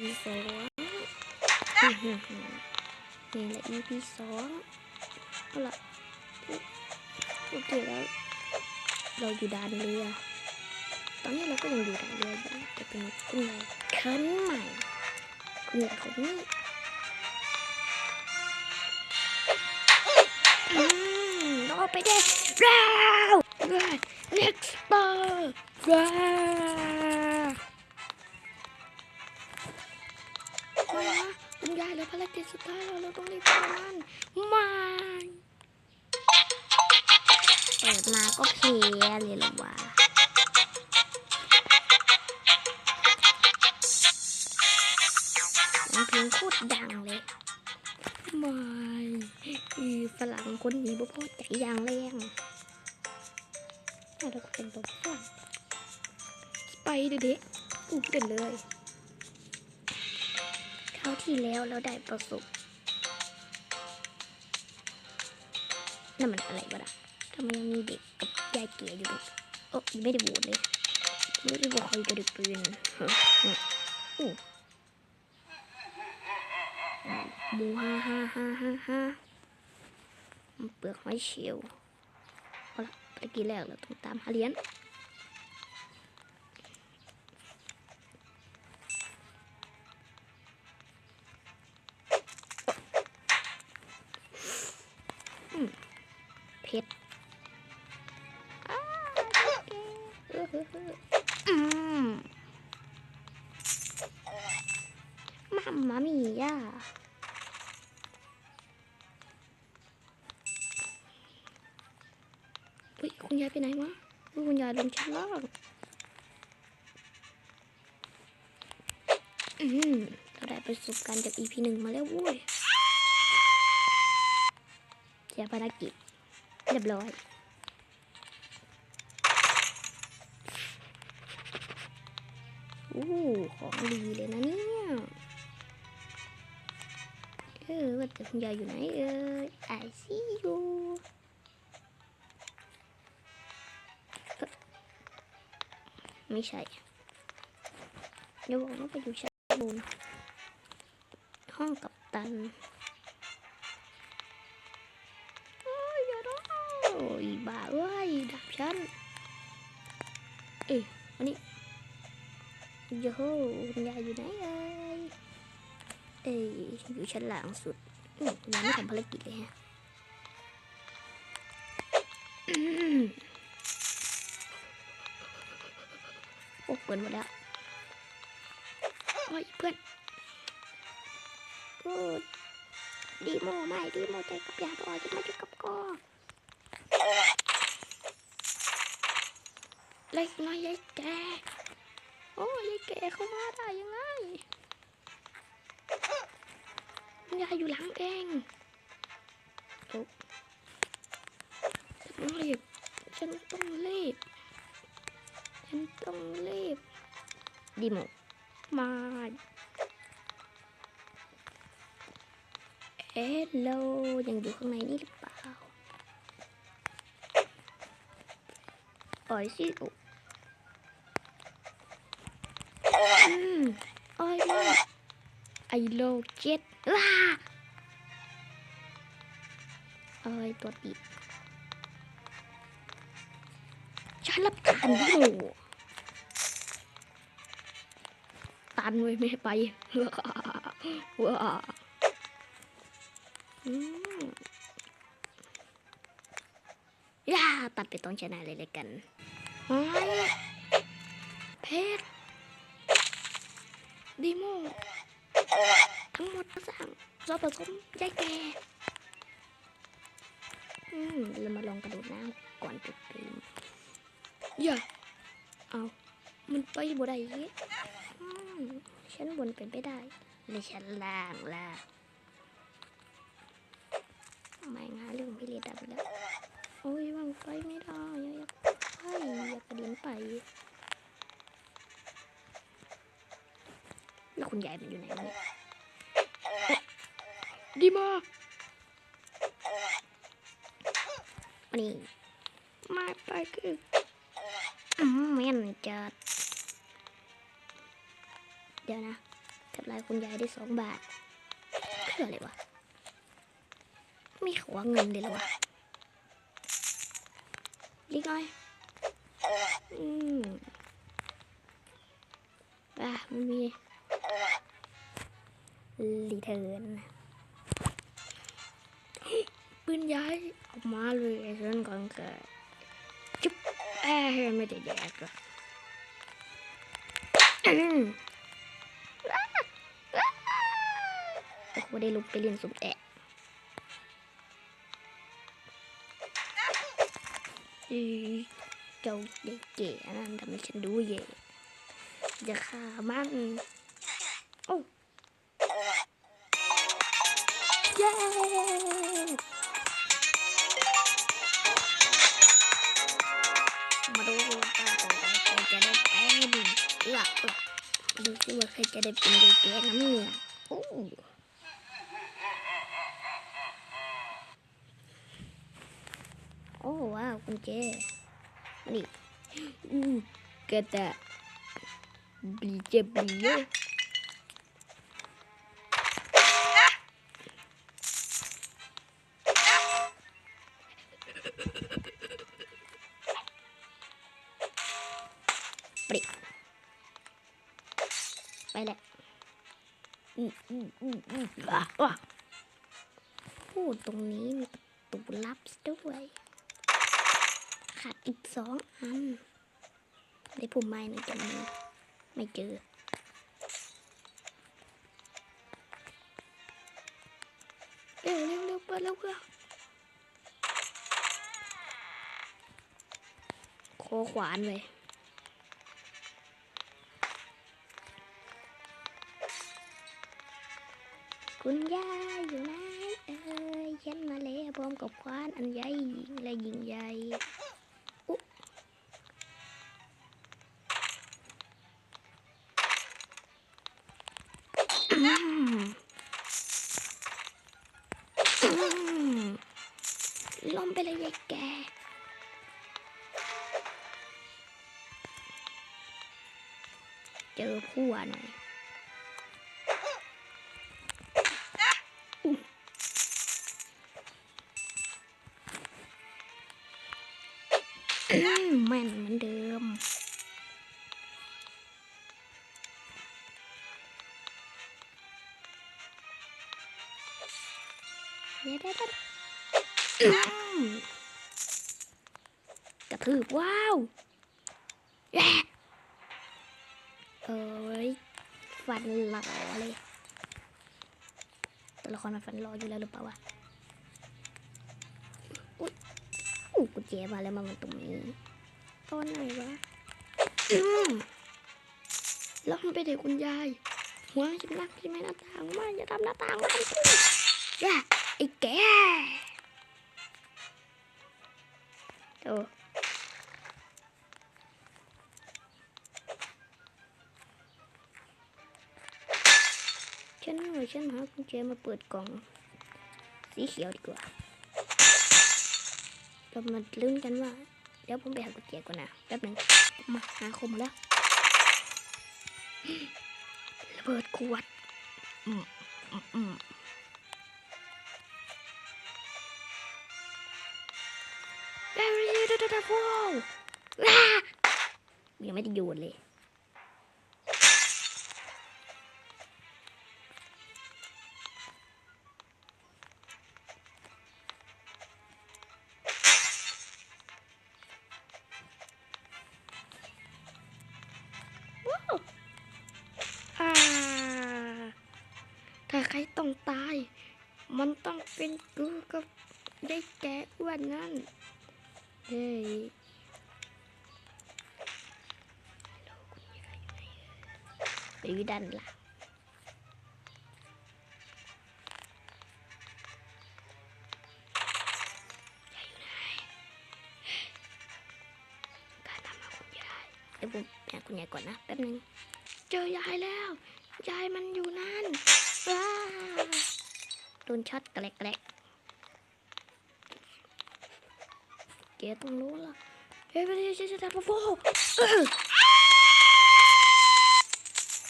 EP สองนี่แหละ EP สองเอาละโอเคแล้ว เราอยู่ด่านเรือ ตอนนี้เราก็ยังอยู่ด่านเรืออยู่แต่เป็นคุณยายคันใหม่คุณยายคนนี้รอไปได้แล้วว้าว next star ว้าายเหลือภารกิจสุดท้ายแล้วเราต้องรีบทำมันไม่เปิดมาก็เพลียเลยหรอวะเสียงพลงโคตรดังเลยไม่อีฝรั่งคนนี้บ่พอใจอย่างแรงแล้วก็เป็นตัวฝรั่งไปเด็กๆอู้เป็นเลยาวที่แล้วเราได้ประสบนั่นมันอะไรวะล่ะทำไมยังมีเด็กกับยายเก๋อยู่เลยโอ้ยังไม่ได้โหวตเลยไม่ได้บอกใครกระดึกปืนอู้หมูฮ่าฮ่าฮ่าฮ่าฮ่าเปลือกหอยเชลล์เอาละไปกินแล้วเราต้องตามหาเหรียญ เพชรอ้าเออเออเอออืมมัมมามีย่าเฮ้ยคุณยายไปไหนวะเฮ้ยคุณยายลงชั้นล่างอืมเราได้ประสบการณ์จาก EP หนึ่งมาแล้วเว้ย สียภารกิจเรียบร้อยโอ้ของดีเลยนะเนี่ย เออว่าแต่คุณยายอยู่ไหนเอ่ย I see you ไม่ใช่เดี๋ยวบอกว่าไปอยู่ชั้นบนห้องกับตัน บ้าเอ้ยดับฉัน เอ้ยวันนี้โย่คุณยายอยู่ไหนเอ้ยเอ้ยอยู่ชั้นหลังสุดอืมคุณยายไม่ทำภารกิจเลยฮะโอ้เปิดหมดแล้วโอ้ยเพื่อนดีโมไม่ดีโมใจกับยาต่อจะมาจุกับกอ เล็กน้อยยายแก โอ้ยายแกเข้ามาได้ยังไงยายอยู่หลังเองโอ้ต้องรีบ ฉันต้องรีบ ฉันต้องรีบดีโมมาเอลโลยังอยู่ข้างในนี่หรือเปล่า โอ้ยสิโออืมโอ้ยมาไอโลเจ็ดว้าโอ้ยตัวติดฉันรับทานโอ้ตันไว้ไม่ให้ไปว้าอืมย่าตัดไปตรงชนะเลยเลยกัน เพชรดีโมทั้งหมดทั้งสามเราผสมยายแกอืมเรามาลองกระโดดน้ำก่อนจุดเกมอย่าเอามันไปบ่ได้อีกอืมชั้นบนเป็นไปได้เลยชั้นล่างล่ะไม่งาเรื่องพิเรดับแล้ว โอ้ยวางไปไม่ได้ยาก อยากกระเด็นไปแล้วคุณยายมันอยู่ไหนเนี่ยดีมาอันนี้มาไปคืออืมแม่นจัดเดี๋ยวนะทำลายคุณยายได้สองบาทเพื่ออะไรวะไม่ขอเงินเลยหรอวะลิกหน่อย อืมอะมันมีรีเทิร์นปืนย้ายออกมาเลยไอ้เรื่องก่อนเกิดจุ๊บแอ้ไม่ได้แดกอกอืมโอ้โหได้ลุกไปเรียนสุดแอะอี เจ้าเด็กเก๋นั่นทำให้ฉันดูเย่จะฆ่ามันโอ้เย้มาดูว่าต่อไปใครจะได้เป็นหลักมาดูสิว่าใครจะได้เป็นเด็กเก๋น้ำเงินโอ้โอ้ว้าวกุญแจนี่อู้กระดาษบลีเจ บลีโอปริไปแหละอืมอืมอืมอืมอะอะโอ้ตรงนี้มีประตูลับด้วย ขาดอีกสองอันได้ผมไม้หนึ่งแต่มันไม่เจอเร็วเร็วเร็วเปิดเร็วเพื่อโคขวานเลยคุณย่าอยู่ไหนเอ้ยฉันมาแล้วพร้อมกับควานอันใหญ่และยิ่งใหญ่ เจอพัวหน่อยแม่นเหมือนเดิม เดี๋ยวเดี๋ยวเดี๋ยวอืมกระทืบว้าวแย่ เอ้ยฟันหล่อเลยตัวละครมันฟันหล่ออยู่แล้วหรือเปล่าวะอุ้ยอู้กุญแจมาแล้วมามันตรงนี้ตอนไหนวะอืมแล้วมันไปเด็กคุณยายหัวจิ้มนักที่ไม่หน้าต่างไม่จะทำหน้าต่างมันพุ่งแย่ไอ้แกโอ้ ฉันหากุญแจมาเปิดกล่อง สีเขียวดีกว่าเรามาลุ้นกันว่าเดี๋ยวผมไปหากุญแจก่อนนะแป๊บหนึ่งมาหาคมแล้วระเบิดขวดอืมอืมเร็วเร็วเร็วเร็วเร็วว้าวยังไม่ได้โยนเลย รต้องตาย มันต้องเป็นกูกับได้แกอ้วนนั่นเฮ้ยไปด้านหลังยายอยู่ไหนการทำมาคุณยายเดี๋ยวผมหาคุณยายก่อนนะแป๊บนึง เจอยายแล้ว ยายมันอยู่นั่น โดนช็อตแกลกเก๋ต้องรู้ละเฮ้ยไม่ได้ใช่ใช่แต่พ่อ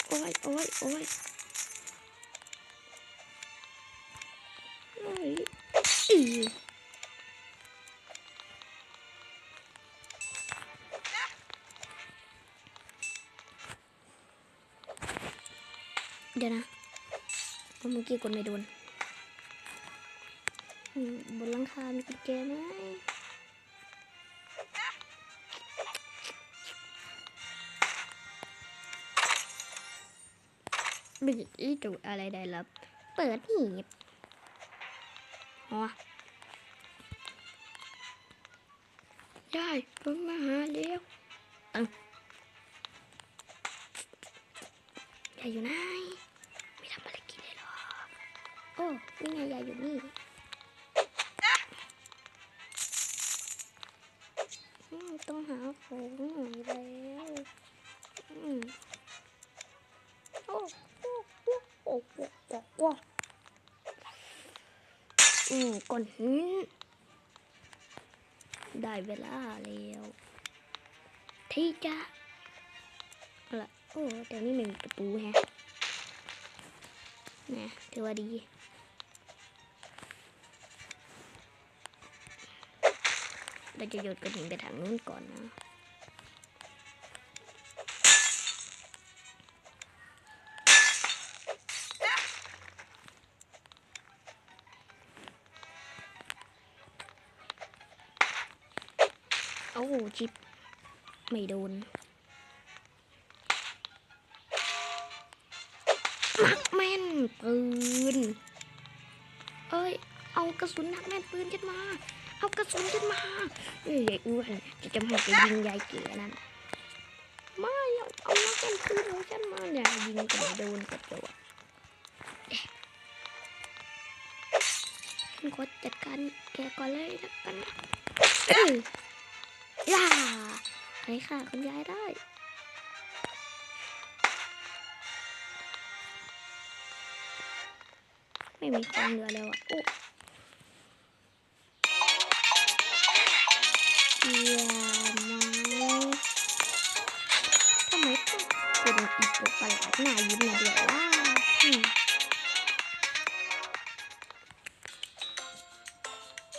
โอ้ยโอ้ยโอ้ยโอ้ยอีเดี๋ยวนะ เพราะเมื่อกี้กดไม่โดนบนหลังคา มีกุญแจไหมบิดอีจูอะไรได้แล้วเปิดหีบอ๋อยายผมมาหาเร็วตังยายอยู่ไหน โอ้นี่ไงยายอยู่นี่ต้องหาของหน่อยแล้วอืมโอ้โอ้โอ้โอ้โอ้โอ้โอ้อืมก้อนหินได้เวลาแล้วที่จะเอาละโอ้แต่นี่ไม่มีประตูแฮะนะถือว่าดี เราจะโยนกระถิ่นไปทางนู้นก่อนนะโอ้ชิป ไม่โดน นักแม่นปืน เอ้ย เอากระสุนนักแม่นปืนฉันมา เอากระสุนฉันมาเอ้ยยายอ้วนจะจะมาไปยิงยายเก๋นั่นไม่เอาเอานักแม่นปืนของฉันมาเนี่ยยิงก็ไม่โดนกระโดดเอ๊ะฉันขอจัดการแกก่อนเลยแล้วกันนะย่าใครฆ่าคุณยายได้ไม่มีความเหลือแล้วอะโอ้